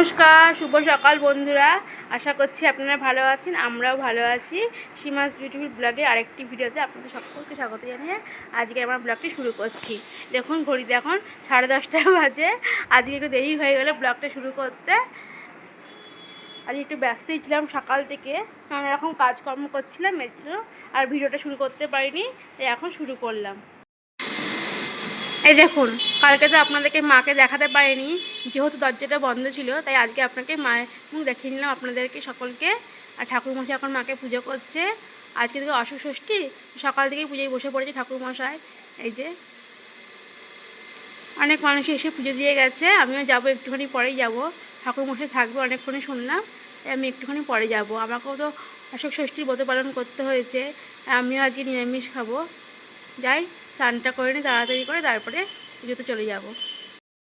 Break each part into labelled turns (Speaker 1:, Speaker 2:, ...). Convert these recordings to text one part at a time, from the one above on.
Speaker 1: নমস্কার, শুভ সকাল বন্ধুরা। আশা করছি আপনারা ভালো আছেন, আমরাও ভালো আছি। সীমাস বিউটিফুল ব্লগের আরেকটি ভিডিওতে আপনাদের সকলকে স্বাগত জানিয়ে আজকে আমার ব্লগটি শুরু করছি। দেখুন ঘড়িতে এখন সাড়ে দশটা বাজে। আজকে একটু দেরি হয়ে গেল ব্লগটা শুরু করতে। আজকে একটু ব্যস্তই ছিলাম সকাল থেকে। নানা রকম কাজকর্ম করছিলাম এর আর ভিডিওটা শুরু করতে পারিনি, তাই এখন শুরু করলাম। এই দেখুন, কালকে তো আপনাদেরকে মাকে দেখাতে পারিনি, যেহেতু দরজাটা বন্ধ ছিল, তাই আজকে আপনাকে মায়ের মুখ দেখিয়ে নিলাম আপনাদেরকে সকলকে। আর ঠাকুরমশাই এখন মাকে পুজো করছে। আজকে থেকে অসুখ ষষ্ঠী, সকাল থেকেই পুজোয় বসে পড়েছে ঠাকুরমশাই। এই যে, অনেক মানুষ এসে পুজো দিয়ে গেছে, আমিও যাব, একটুখানি পরেই যাব। ঠাকুরমশাই থাকবে অনেকক্ষণই শুনলাম, তাই আমি একটুখানি পরে যাব। আমাকেও তো অশোক ষষ্ঠীর ব্রত পালন করতে হয়েছে আমিও আজকে নিরামিষ খাব। যাই স্নানটা করে নিই তাড়াতাড়ি করে তারপরে পুজোতে চলে যাব।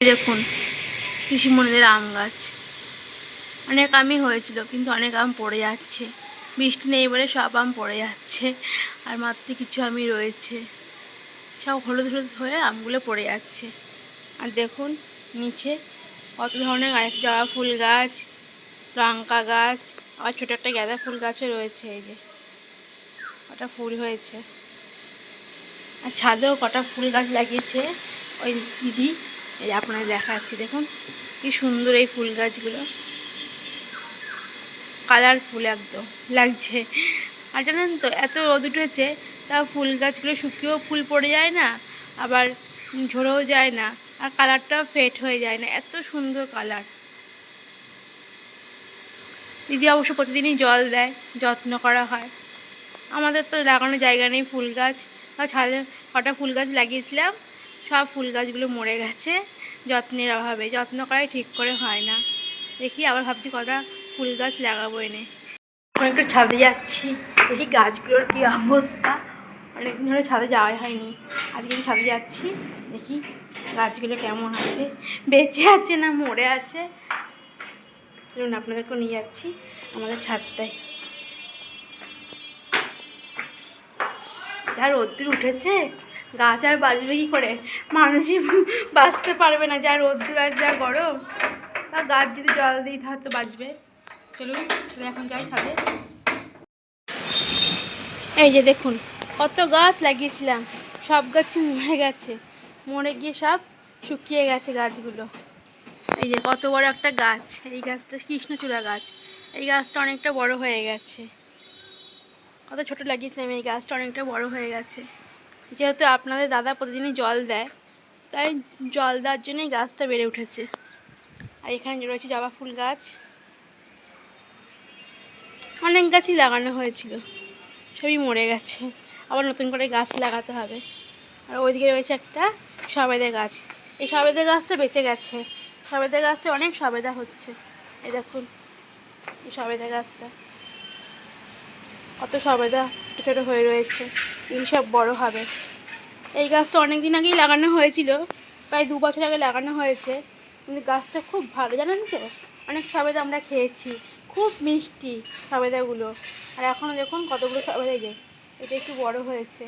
Speaker 1: দেখুন কৃষিমণিদের আম গাছ। অনেক আমই হয়েছিল, কিন্তু অনেক আম পড়ে যাচ্ছে। বৃষ্টি নেই বলে সব আম পড়ে যাচ্ছে, আর মাত্র কিছু আমি রয়েছে। সব হলুদ হলুদ হয়ে আমগুলো পড়ে যাচ্ছে। আর দেখুন, নিচে কত ধরনের গাছ, জবা ফুল গাছ, লঙ্কা গাছ, আবার ছোটো একটা গাঁদা ফুল গাছও রয়েছে, এই যে। ওটা ফুল হয়েছে। আর ছাদেও কটা ফুল গাছ লাগিয়েছে ওই দিদি, এই আপনাদের দেখাচ্ছি, দেখুন, কি সুন্দর এই ফুল গাছগুলো। কালারফুল একদম লাগছে। আর জানেন তো, এত রোদ উঠেছে তা ফুল গাছগুলো শুকিয়েও ফুল পড়ে যায় না, আবার ঝরেও যায় না, আর কালারটাও ফেট হয়ে যায় না, এত সুন্দর কালার। দিদি অবশ্য প্রতিদিনই জল দেয়, যত্ন করা হয়। আমাদের তো লাগানো জায়গা নেই ফুল গাছ ছাদে কটা ফুল গাছ লাগিয়েছিলাম, সব ফুল গাছগুলো মরে গেছে, যত্নের অভাবে। যত্ন করাই ঠিক করে হয় না। দেখি আবার ভাবছি কটা ফুল গাছ লাগাবো এনে। এখন একটু ছাদে যাচ্ছি। দেখি গাছগুলোর কী অবস্থা। অনেকদিন ধরে ছাদে যাওয়াই হয়নি। আজকে একটু ছাদে যাচ্ছি। দেখি গাছগুলো কেমন আছে। বেঁচে আছে না মরে আছে? চলুন আপনাদেরকে নিয়ে যাচ্ছি আমাদের ছাদটায়। যা রোদ্দুর উঠেছে? গাছ আর বাঁচবে কী করে? মানুষই বাঁচতে পারবে না, যা রোদ্দুর আর যা গরম। তা গাছ যদি জল দিই, তাহলে তো বাঁচবে। চলুন তাহলে এখন যাই ছাদে। এই যে দেখুন, কত গাছ লাগিয়েছিলাম। সব গাছই মরে গেছে। মরে গিয়ে সব শুকিয়ে গেছে গাছগুলো। এই যে কত বড় একটা গাছ। এই গাছটা কৃষ্ণচূড়া গাছ। এই গাছটা অনেকটা বড় হয়ে গেছে। কত ছোট লাগিয়েছিলাম এই গাছটা অনেকটা বড় হয়ে গেছে। যেহেতু আপনাদের দাদা প্রতিদিনই জল দেয়, তাই জল দেওয়ার জন্যই গাছটা বেড়ে উঠেছে। আর এখানে রয়েছে জবা ফুল গাছ। অনেক গাছই লাগানো হয়েছিল, সবই মরে গেছে। আবার নতুন করে গাছ লাগাতে হবে। আর ওইদিকে রয়েছে একটা সবেদা গাছ। এই সবেদা গাছটা বেঁচে গেছে। সবেদা গাছটা অনেক সবেদা হচ্ছে। এই দেখুন, এই সবেদা গাছটা। কত সবেদা ছোটো হয়ে রয়েছে। এগুলি সব বড় হবে। এই গাছটা অনেক দিন আগেই লাগানো হয়েছিল, প্রায় দু বছর আগে লাগানো হয়েছে। কিন্তু গাছটা খুব ভালো, জানেন তো? অনেক সবেদা আমরা খেয়েছি, খুব মিষ্টি সবেদাগুলো। আর এখনও দেখুন কতগুলো সবেদা এই যে, এটা একটু বড় হয়েছে।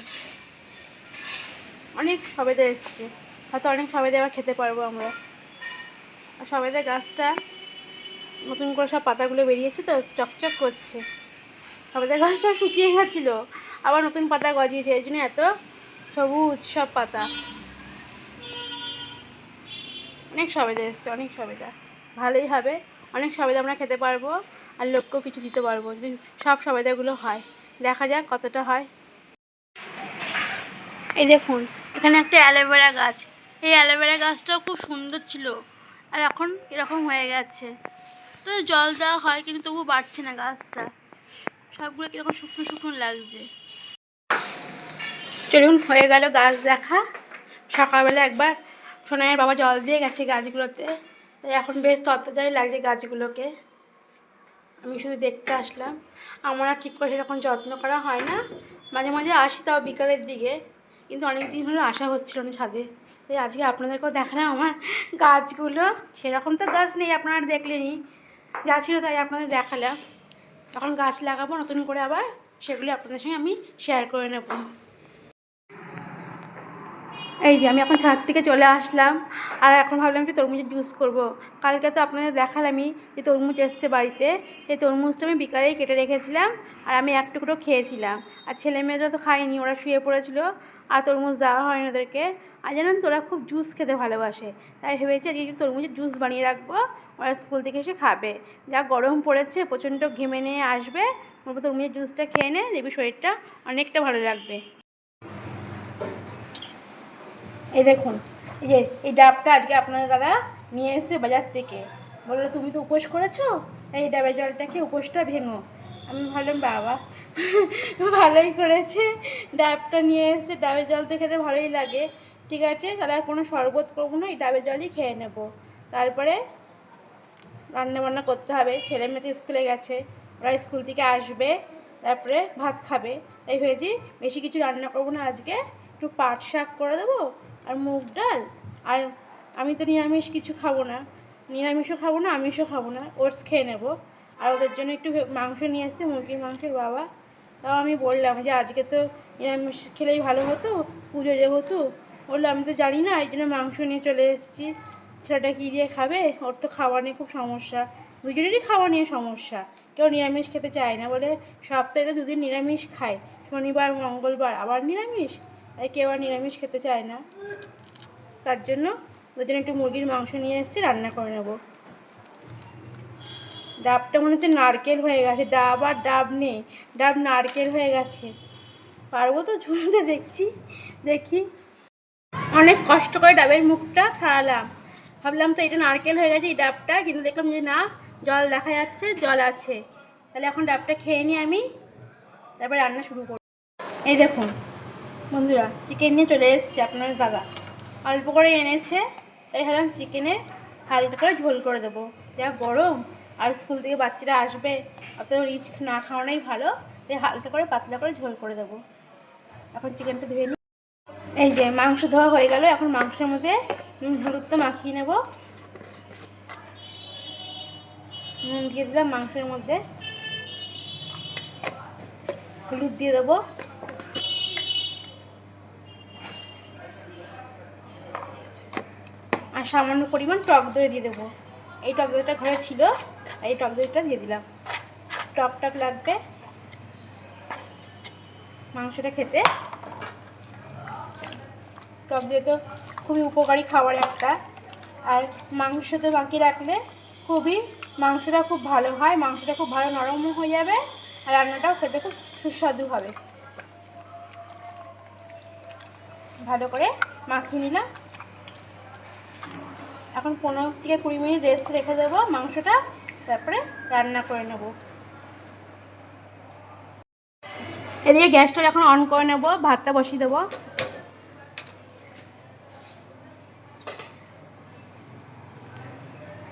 Speaker 1: অনেক সবেদা এসছে, হয়তো অনেক সবেদা আবার খেতে পারব আমরা। আর সবেদা গাছটা নতুন করে সব পাতাগুলো বেরিয়েছে তো, চকচক করছে। সবেদা গাছটা শুকিয়ে গেছিল। আবার নতুন পাতা গজিয়েছে, এই জন্য এত সবুজ সব পাতা। অনেক সবেদা এসছে, অনেক সবেদা ভালোই হবে, অনেক সবেদা আমরা খেতে পারব আর লোককেও কিছু দিতে পারব, যদি সব সবেদাগুলো হয়। দেখা যাক কতটা হয়। এই দেখুন, এখানে একটা অ্যালোভেরা গাছ। এই অ্যালোভেরা গাছটাও খুব সুন্দর ছিল আর এখন এরকম হয়ে গেছে। তো জল দেওয়া হয়, কিন্তু তবু বাড়ছে না গাছটা। সবগুলো কীরকম শুকনো শুকনো লাগছে? চলুন, হয়ে গেল গাছ দেখা। সকালবেলা একবার সোনাইয়ের বাবা জল দিয়ে গেছে গাছগুলোতে। এখন বেশ তত্ত্বজাই লাগছে গাছগুলোকে। আমি শুধু দেখতে আসলাম। আমার আর ঠিক করে সেরকম যত্ন করা হয় না। মাঝে মাঝে আসি তাও বিকালের দিকে। কিন্তু অনেক দিন হলো আসা হচ্ছিল না ছাদে। তাই আজকে আপনাদেরকেও দেখালাম আমার গাছগুলো। সেরকম তো গাছ নেই, আপনারা দেখলেনই। যা ছিল তাই আপনাদের দেখালাম। এখন গাছ লাগাবো, নতুন করে আবার সেগুলি আপনাদের সঙ্গে আমি শেয়ার করে নেব। এই যে আমি এখন ছাদ থেকে চলে আসলাম, আর এখন ভাবলাম যে তরমুজের জুস করব। কালকে তো আপনাদের দেখালামই যে তরমুজ এসছে বাড়িতে। এই তরমুজটা আমি বিকালেই কেটে রেখেছিলাম, আর আমি এক টুকরো খেয়েছিলাম। আর ছেলে মেয়েরা তো খায়নি, ওরা শুয়ে পড়েছিল, আর তরমুজ দেওয়া হয়নি ওদেরকে। আর জানেন তো ওরা খুব জুস খেতে ভালোবাসে। তাই ভেবেছি আজকে একটু তরমুজের জুস বানিয়ে রাখব, ওরা স্কুল থেকে এসে খাবে। যা গরম পড়েছে, প্রচণ্ড ঘেমে নিয়ে আসবে তরমুজের জুসটা খেয়ে নে, দেখবি শরীরটা অনেকটা ভালো লাগবে। এই দেখুন, এই যে এই ডাবটা আজকে আপনাদের দাদা নিয়ে এসে বাজার থেকে। বলল, তুমি তো উপোস করেছ? এই ডাবের জলটা খেয়ে উপোসটা ভেঙো। আমি ভাবলাম, বাবা, ভালোই করেছে। ডাবটা নিয়ে এসে ডাবের জল তো খেতে ভালোই লাগে। ঠিক আছে? তাহলে আর কোনো শরবত করব না, এই ডাবের জলই খেয়ে নেব। তারপরে রান্না বান্না করতে হবে। ছেলে মেয়ে তো স্কুলে গেছে, ওরা স্কুল থেকে আসবে, তারপরে ভাত খাবে। তাই ভেবেছি বেশি কিছু রান্না করব না, আজকে একটু পাট শাক করে দেবো আর মুগ ডাল। আর আমি তো নিরামিষ কিছু খাব না। নিরামিষও খাব না, আমিষও খাব না, ওটস খেয়ে নেব। আর ওদের জন্য একটু মাংস নিয়ে এসছে, মুরগির মাংসের বাবা। তাও আমি বললাম যে আজকে তো নিরামিষ খেলেই ভালো হতো, পুজো যেহেতু বলল, আমি তো জানি না, এই জন্য মাংস নিয়ে চলে এসেছি। ছেলেটা কী দিয়ে খাবে? ওর তো খাওয়া নিয়ে খুব সমস্যা। দুজনেরই খাওয়া নিয়ে সমস্যা। কেউ নিরামিষ খেতে চায় না। বলে, সপ্তাহে দুদিন নিরামিষ খায়। শনিবার, মঙ্গলবার আবার নিরামিষ? তাই কেউ আর নিরামিষ খেতে চায় না। তার জন্য দুজনে একটু মুরগির মাংস নিয়ে এসেছি, রান্না করে নেব। ডাবটা মনে হচ্ছে নারকেল হয়ে গেছে। ডাব আর ডাব নেই। ডাব নারকেল হয়ে গেছে। পারব তো ঝুলতে দেখছি। দেখি। অনেক কষ্ট করে ডাবের মুখটা ছাড়ালাম। ভাবলাম তো এটা নারকেল হয়ে গেছে এই ডাবটা, কিন্তু দেখলাম যে না, জল দেখা যাচ্ছে, জল আছে। তাহলে এখন ডাবটা খেয়ে নিই আমি। তারপরে রান্না শুরু করব। এই দেখুন, বন্ধুরা চিকেন নিয়ে চলে এসেছি আপনাদের দাদা। অল্প করে এনেছে, তাই ভাবলাম চিকেনে হালকা করে ঝোল করে দেবো। যা গরম, আর স্কুল থেকে বাচ্চারা আসবে, অত রিচ না খাওয়ানোই ভালো। তাই হালকা করে পাতলা করে ঝোল করে দেবো। এখন চিকেনটা ধুয়ে এই যে মাংস ধোয়া হয়ে গেল, এখন মাংসের মধ্যে নুন, হলুদ তো মাখিয়ে নেব। নুন দিয়ে দিলাম মাংসের মধ্যে। হলুদ দিয়ে দেবো। আর সামান্য পরিমাণ টক দই দিয়ে দেবো। এই টক দইটা ঘরে ছিল এই টক দইটা দিয়ে দিলাম। টক টক লাগবে। মাংসটা খেতে। টক দিয়ে তো খুবই উপকারী খাবার একটা। আর মাংসতে বাকি রাখলে খুবই মাংসটা খুব ভালো হয়, মাংসটা খুব ভালো নরম হয়ে যাবে আর রান্নাটাও খেতে খুব সুস্বাদু হবে। ভালো করে মাখিয়ে নিলাম। এখন পনেরো থেকে কুড়ি মিনিট রেস্ট রেখে দেবো মাংসটা, তারপরে রান্না করে নেব। এদিকে গ্যাসটা যখন অন করে নেব, ভাতটা বসিয়ে দেবো।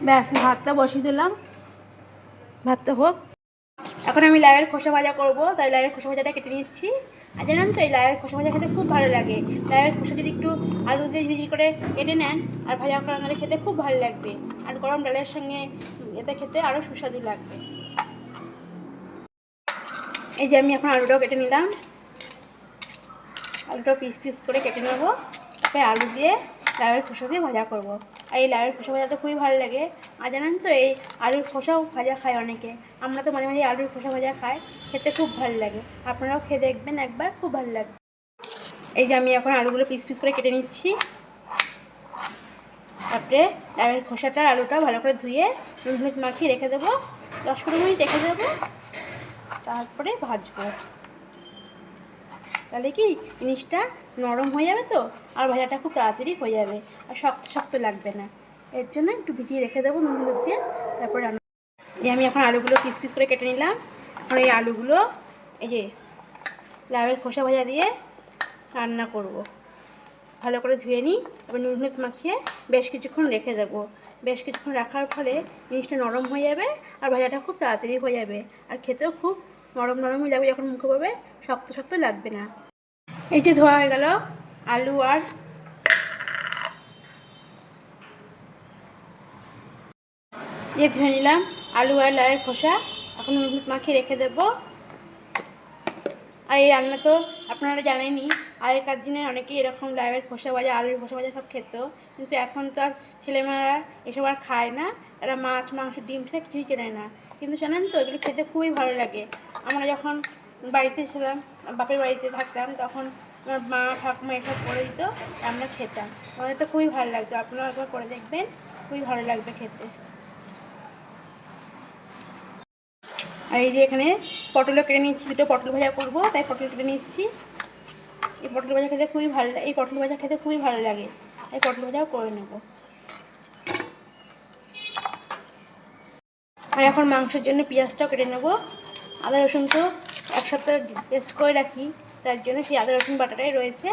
Speaker 1: ব্যাস, ভাতটা বসিয়ে দিলাম। ভাতটা হোক। এখন আমি লাইয়ের খোসা ভাজা করব। তাই লাইয়ের খোসা ভাজাটা কেটে নিচ্ছি। আর জানেন তো, এই লাইয়ের খোসা ভাজা খেতে খুব ভালো লাগে। লাইয়ের খোসা যদি একটু আলু দিয়ে ঝিঝি করে কেটে নেন, আর ভাজা করা নাহলে খেতে খুব ভালো লাগবে। আর গরম ডালের সঙ্গে এতে খেতে আরও সুস্বাদু লাগবে। এই যে আমি এখন আলুটাও কেটে নিলাম। আলুটাও পিস পিস করে কেটে নেব। তারপরে আলু দিয়ে লাউয়ের খোসা দিয়ে ভাজা করব। আর এই লাউয়ের খোসা ভাজা তো খুবই ভালো লাগে। আর জানেন তো, এই আলুর খোসাও ভাজা খায় অনেকে। আমরা তো মাঝে মাঝে আলুর খোসা ভাজা খাই, খেতে খুব ভালো লাগে। আপনারাও খেয়ে দেখবেন একবার, খুব ভালো লাগবে। এই যে আমি এখন আলুগুলো পিস পিস করে কেটে নিচ্ছি। তারপরে লাউয়ের খোসাটা, আলুটা ভালো করে ধুয়ে নুন হলুদ মাখিয়ে রেখে দেবো। দশ পনেরো মিনিট রেখে দেবো। তারপরে ভাজবো। তাহলে কি জিনিসটা নরম হয়ে যাবে তো? আর ভাজাটা খুব তাড়াতাড়ি হয়ে যাবে। আর শক্ত শক্ত লাগবে না। এর জন্য একটু ভিজিয়ে রেখে দেবো নুন, হলুদ দিয়ে। তারপর রান্না এই আমি এখন আলুগুলো পিস পিস করে কেটে নিলাম। এখন এই আলুগুলো এই যে লাউয়ের খোসা ভাজা দিয়ে রান্না করব। ভালো করে ধুয়ে নিই। তারপর নুন, হলুদ মাখিয়ে বেশ কিছুক্ষণ রেখে দেবো। বেশ কিছুক্ষণ রাখার ফলে জিনিসটা নরম হয়ে যাবে আর ভাজাটা খুব তাড়াতাড়ি হয়ে যাবে। আর খেতেও খুব নরম নরমই লাগবে যখন মুখে পাবে শক্ত শক্ত লাগবে না। এই যে ধোয়া হয়ে গেল, আলু আর এই ধুয়ে নিলাম। আলু আর লাউয়ের খোসা এখন হলুদ মাখিয়ে রেখে দেবো। আর এই রান্না তো আপনারা জানেনই, আগেকার দিনে অনেকেই এরকম লাইয়ের খোসা ভাজা, আলুর খোসা ভাজা সব খেত। কিন্তু এখন তো আর ছেলেমেয়েরা এসব আর খায় না। এরা মাছ, মাংস, ডিম খেলে কিছুই কেনে না। কিন্তু জানেন তো, এগুলো খেতে খুবই ভালো লাগে। আমরা যখন বাড়িতে ছিলাম, বাপের বাড়িতে থাকতাম, তখন আমার মা, ঠাকুমা এসব করে দিত, আমরা খেতাম। আমাদের তো খুবই ভালো লাগতো। আপনারা একবার করে দেখবেন, খুবই ভালো লাগবে খেতে। আর এই যে এখানে পটলও কেটে নিচ্ছি, দুটো পটল ভাজা করব, তাই পটল কেটে নিচ্ছি। এই পটল ভাজা খেতে খুবই ভালো লাগে এই পটল ভাজা খেতে খুবই ভালো লাগে। এই পটল ভাজাও করে নেব। আর এখন মাংসের জন্য পেঁয়াজটাও কেটে নেব। আদা রসুন তো এক সপ্তাহ পেস্ট করে রাখি, তার জন্য সেই আদা রসুন বাটাটাই রয়েছে।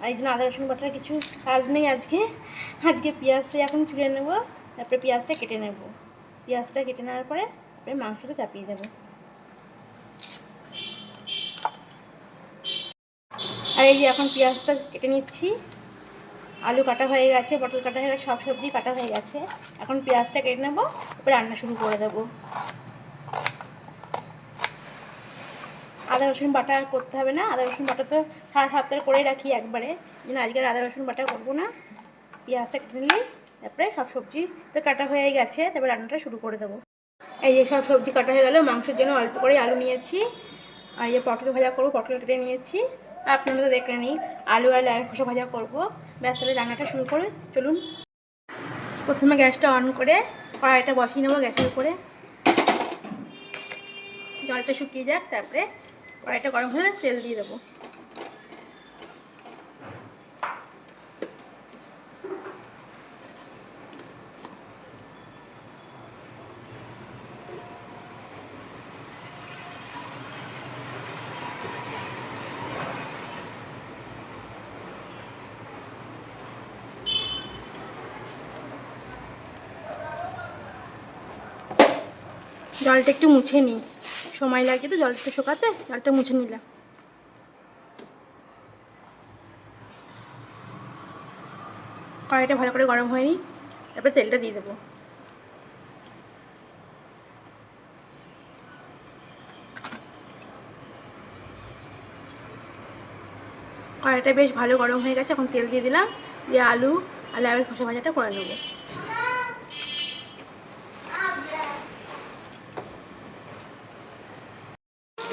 Speaker 1: আর এই জন্য আদা রসুন বাটার কিছু কাজ নেই আজকে। আজকে পেঁয়াজটা এখন চুড়ে নেব, তারপরে পেঁয়াজটা কেটে নেব। পেঁয়াজটা কেটে নেওয়ার পরে তারপরে মাংসটা চাপিয়ে দেবো। আর এই যে এখন পেঁয়াজটা কেটে নিচ্ছি। আলু কাটা হয়ে গেছে, পটল কাটা হয়ে গেছে, সব সবজি কাটা হয়ে গেছে। এখন পেঁয়াজটা কেটে নেব, তারপরে রান্না শুরু করে দেবো। আদা, রসুন বাটা করতে হবে না। আদা, রসুন বাটা তো সারা সপ্তাহ করে রাখি একবারে। কিন্তু আজকে আর আদা, রসুন বাটা করব না। পেঁয়াজটা কেটে নিলেই তারপরে সব সবজি তো কাটা হয়ে গেছে। তারপরে রান্নাটা শুরু করে দেবো। এই যে সব সবজি কাটা হয়ে গেল, মাংসের জন্য অল্প করে আলু নিয়েছি। আর এই যে পটল ভাজা করব, পটল কেটে নিয়েছি। আপনারা তো দেখে নিই, আলু আর লাল খোসা ভাজা করব। ব্যাস, তাহলে রান্নাটা শুরু করে। চলুন। প্রথমে গ্যাসটা অন করে কড়াইটা বসিয়ে নেব গ্যাসের উপরে। জলটা শুকিয়ে যাক, তারপরে কড়াইটা গরম হলে তেল দিয়ে দেবো। জলটা একটু মুছে নিই। সময় লাগে তো জলটা শুকাতে, জলটা মুছে নিলাম। কড়াইটা ভালো করে গরম হয়নি, তারপরে তেলটা দিয়ে দেবো। কড়াইটা বেশ ভালো গরম হয়ে গেছে, এখন তেল দিয়ে দিলাম। দিয়ে আলু আর লাউয়ের খোসা ভাজাটা করে নেব।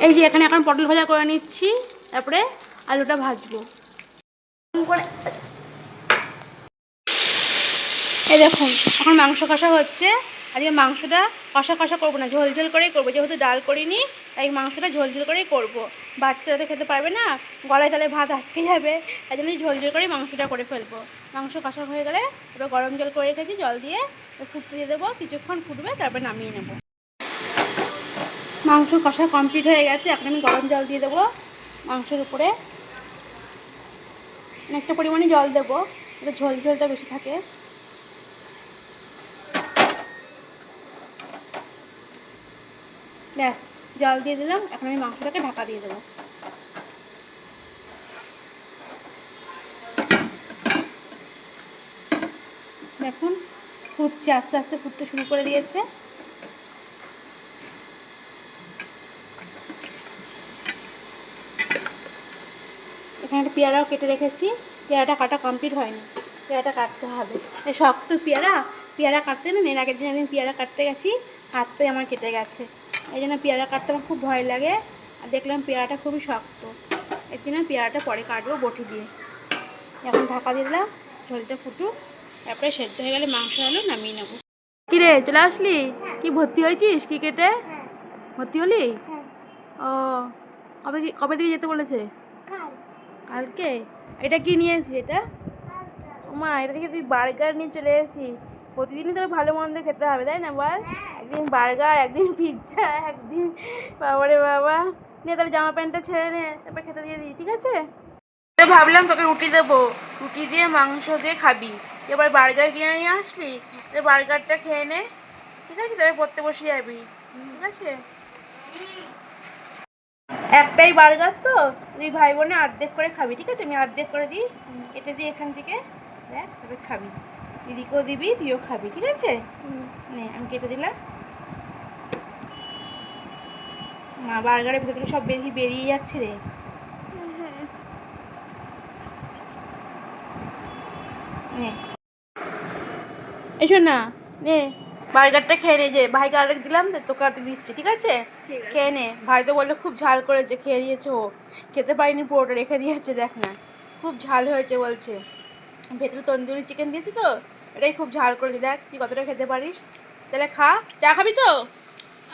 Speaker 1: এই যে এখানে এখন পটল ভাজা করে নিচ্ছি, তারপরে আলুটা ভাজবো। এই দেখুন, এখন মাংস কষা হচ্ছে। আজকে মাংসটা কষা কষা করব না, ঝোল ঝোল করেই করব। যেহেতু ডাল করিনি, তাই মাংসটা ঝোল ঝোল করেই করব। বাচ্চারা তো খেতে পারবে না, গলায় তাহলে ভাত আটকে যাবে, তাই জন্য ঝোল ঝোল করেই মাংসটা করে ফেলব। মাংস কষা হয়ে গেলে এবার গরম জল করে রেখেছি, জল দিয়ে ফুটতে দিয়ে দেবো, কিছুক্ষণ ফুটবে, তারপরে নামিয়ে নেব। মাংস কষা কমপ্লিট হয়ে গেছে। এখন আমি গরম জল দিয়ে দেবো মাংসের উপরে। অনেকটা পরিমাণে জল দেবো, যাতে ঝোল ঝোলটা বেশি থাকে। ব্যাস, জল দিয়ে দিলাম। এখন আমি মাংসটাকে ঢাকা দিয়ে দেবো। দেখুন, ফুটছে, আস্তে আস্তে ফুটতে শুরু করে দিয়েছে। পেয়ারাও কেটে রেখেছি। পেয়ারাটা কাটা কমপ্লিট হয়নি। পেয়ারাটা কাটতে হবে। শক্ত পেয়ারা পেয়ারা কাটতে না এর আগের দিন একদিন পেয়ারা কাটতে গেছি হাতটাই আমার কেটে গেছে। এই জন্য পেয়ারা কাটতে আমার খুব ভয় লাগে। আর দেখলাম পেয়ারাটা খুবই শক্ত। এর জন্য পেয়ারাটা পরে কাটবো বটি দিয়ে। এখন ঢাকা দিয়ে দিলাম ঝোলটা ফুটুক। তারপরে সেদ্ধ হয়ে গেলে মাংস আলু নামিয়ে নেব। কি রে চলে আসলি? কি ভর্তি হয়েছিস ক্রিকেটে ভর্তি হলি? ও কবে কি কবে থেকে যেতে বলেছে? কালকে? এটা কি নিয়ে এসেছিস এটা? মা এটা থেকে তুই বার্গার নিয়ে চলে এসেছিস। প্রতিদিনই তোর ভালো মন্দ খেতে হবে তাই না বল? একদিন বার্গার একদিন পিৎজা একদিন বাবারে বাবা। নিয়ে তাহলে জামা প্যান্টটা ছেড়ে নে তারপর খেতে দিয়ে দিই ঠিক আছে? ভাবলাম তোকে রুটি দেবো। রুটি দিয়ে মাংস দিয়ে খাবি। এবার বার্গার কিনে নিয়ে আসলি তো বার্গারটা খেয়ে নে ঠিক আছে? তারপরে পড়তে বসে যাবি ঠিক আছে? একটাই বার্গার তো? তুই ভাই বোনে আর্ধেক করে খাবি ঠিক আছে? আমি আর্ধেক করে দিই। এটা দিয়ে এখান থেকে দেখ তবে খাবি। দিদিকেও দিবি তুইও খাবি ঠিক আছে? নে আমি কেটে দিলাম। মা বার্গারের ভিতর থেকে সব বেশি বেরিয়ে যাচ্ছে রে। হ্যাঁ। এসো না নে। বার্গারটা খেয়ে নে যে ভাইকে আরেক দিলাম তো তোকে আরেক দিচ্ছি ঠিক আছে? খেয়ে নে। ভাই তো বলল খুব ঝাল করেছে খেয়ে নিয়েছে ও। খেতে পারিনি পুরোটা রেখে দিয়েছে দেখ না। খুব ঝাল হয়েছে বলছে। ভেতরে তন্দুরি চিকেন দিয়েছি তো এটাই খুব ঝাল করেছে দেখ তুই কতটা খেতে পারিস। তাহলে খা চা খাবি তো?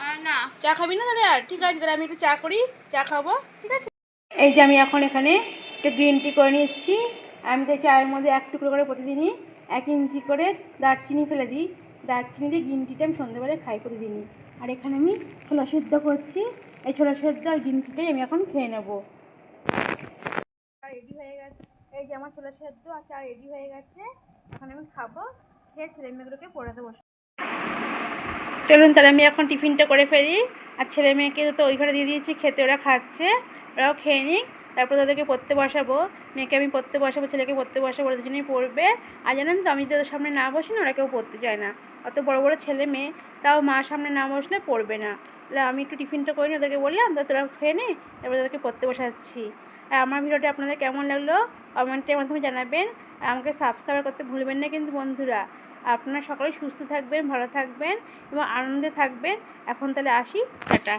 Speaker 2: আর না।
Speaker 1: চা খাবি না তাহলে আর? ঠিক আছে তাহলে আমি একটু চা করি চা খাব ঠিক আছে? এই যে আমি এখন এখানে একটু গ্রিন টি করে নিচ্ছি। আমি তো চায়ের মধ্যে এক টুকরো করে প্রতিদিনই এক ইঞ্চি করে দারচিনি ফেলে দিই। দারচিনি দিয়ে গ্রিন টিটা আমি সন্ধ্যেবেলায় খাই প্রতিদিনই। আর এখানে আমি ছোলা সেদ্ধ করছি। এই ছোলা সেদ্ধ আর গ্রিন টিটাই আমি এখন খেয়ে নেব। রেডি হয়ে গেছে। এই যে আমার ছোলা সেদ্ধ আর চা রেডি হয়ে গেছে। এখন আমি খাব। খেয়ে ছেলে মেয়েগুলোকে পড়াতে বসে চলুন তাহলে আমি এখন টিফিনটা করে ফেলি। আর ছেলে মেয়েকে তো ওই ঘরে দিয়ে দিয়েছি খেতে ওরা খাচ্ছে। ওরাও খেয়ে নিক। তারপর তাদেরকে পড়তে বসাবো। মেয়েকে আমি পড়তে বসাবো ছেলেকে পড়তে বসাবো ওরা দুজনেই পড়বে। আর জানেন তো আমি যদি ওদের সামনে না বসি না ওরা কেউ পড়তে চায় না। অত বড় বড় ছেলে মেয়ে, তাও মা সামনে না বসলে পড়বে না। তাহলে আমি একটু টিফিনটা করে ওদেরকে বললাম, তো তোরা খেয়ে নে তারপরে তাদেরকে পড়তে বসাচ্ছি। আর আমার ভিডিওটা আপনাদের কেমন লাগল, কমেন্টের মাধ্যমে জানাবেন। আর আমাকে সাবস্ক্রাইব করতে ভুলবেন না কিন্তু বন্ধুরা। আপনারা সকলে সুস্থ থাকবেন, ভালো থাকবেন এবং আনন্দে থাকবেন। এখন তাহলে আসি, টাটা।